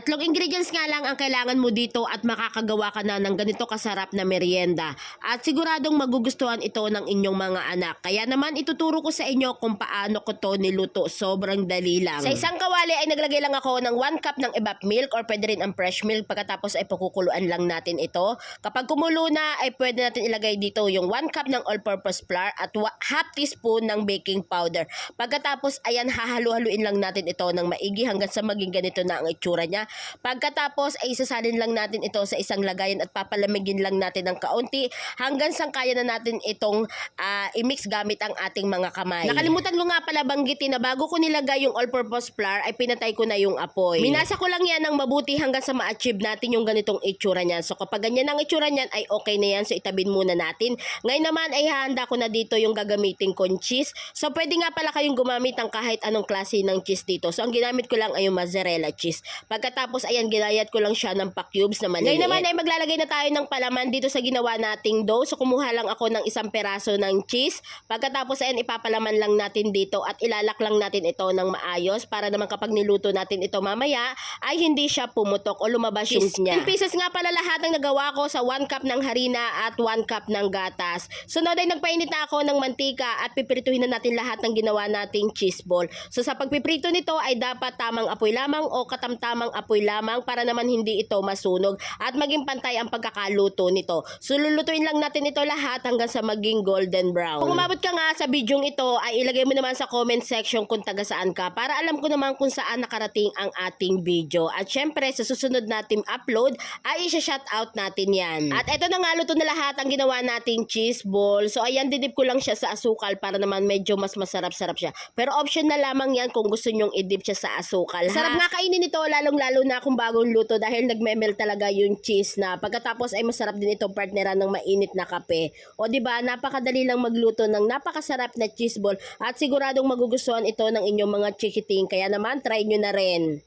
Tatlong ingredients nga lang ang kailangan mo dito at makakagawa ka na ng ganito kasarap na merienda. At siguradong magugustuhan ito ng inyong mga anak. Kaya naman ituturo ko sa inyo kung paano ko to niluto. Sobrang dali lang. Sa isang kawali ay naglagay lang ako ng 1 cup ng evap milk or pwede rin ang fresh milk. Pagkatapos ay pakukuluan lang natin ito. Kapag kumulo na ay pwede natin ilagay dito yung 1 cup ng all-purpose flour at half teaspoon ng baking powder. Pagkatapos ayan hahalu-haluin lang natin ito ng maigi hanggang sa maging ganito na ang itsura niya. Pagkatapos ay isasalin lang natin ito sa isang lagayan at papalamigin lang natin ng kaunti hanggang sa kaya na natin itong ah, i-mix gamit ang ating mga kamay. Nakalimutan ko nga pala banggitin na bago ko nilagay yung all-purpose flour ay pinatay ko na yung apoy. Minasa ko lang yan ng mabuti hanggang sa ma-achieve natin yung ganitong itsura niyan. So kapag ganyan ang itsura niyan ay okay na yan. So itabin muna natin. Ngayon naman ay hahanda ko na dito yung gagamitin kong cheese. So pwede nga pala kayong gumamit ng kahit anong klase ng cheese dito. So ang ginamit ko lang ay yung mozzarella cheese. Pagkatapos ayan ginayat ko lang siya ng pa-cubes na maliliit. Ngayon naman ay maglalagay na tayo ng palaman dito sa ginawa nating dough. So kumuha lang ako ng isang peraso ng cheese. Pagkatapos ayan ipapalaman lang natin dito at ilalak lang natin ito ng maayos para naman kapag niluto natin ito mamaya ay hindi siya pumutok o lumabas yung niya. 10 pieces nga pala lahat ng nagawa ko sa 1 cup ng harina at 1 cup ng gatas. Sunod ay nagpainit na ako ng mantika at pipirituhin na natin lahat ng ginawa nating cheese ball. So sa pagpiprito nito ay dapat tamang apoy lamang o katamtamang apoy lamang para naman hindi ito masunog at maging pantay ang pagkakaluto nito. So lulutuin lang natin ito lahat hanggang sa maging golden brown. Kung umabot ka nga sa bidyong ito ay ilagay mo naman sa comment section kung taga saan ka para alam ko naman kung saan nakarating ang ating video. At syempre sa susunod nating upload ay isa-shout out natin yan. At eto na nga luto na lahat ang ginawa nating cheese ball. So ayan didip ko lang siya sa asukal para naman medyo mas masarap-sarap siya. Pero option na lamang yan kung gusto nyong i-dip siya sa asukal. ha? Sarap nga kainin ito lalong-lalo na kung bagong luto dahil nagme-melt talaga yung cheese na. Pagkatapos ay masarap din itong partneran ng mainit na kape. O ba napakadali lang magluto ng napakasarap na cheese ball at siguradong magugustuhan ito ng inyong mga chikiting. Kaya naman try nyo na rin.